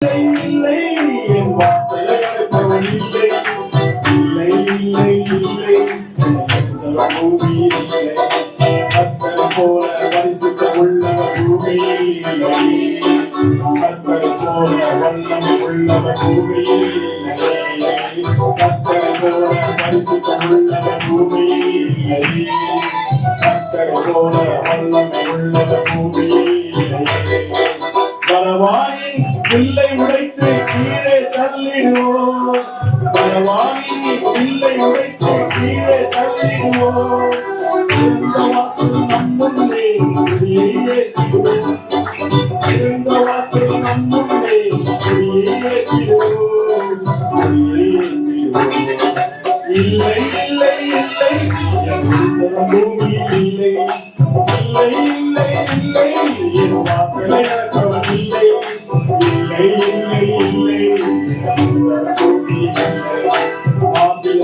இல்லை என் வாசலை இல்லை இல்லை இல்லை இல்லை எந்த போல பரிசுத்த உள்ளவர் பூமியில் போல வல்லமை போல போல பிள்ளை உடைத்து கீழே தள்ளிடுவோம். பரவாயின் பிள்ளை உடைத்து கீழே தள்ளிடுவோம். வாசல் நம் முன்னே வாசல் நம் முன்னே இல்லை இல்லை இல்லை. இல்லை. இல்லை இல்லை என் வாசலை இல்லை இல்லை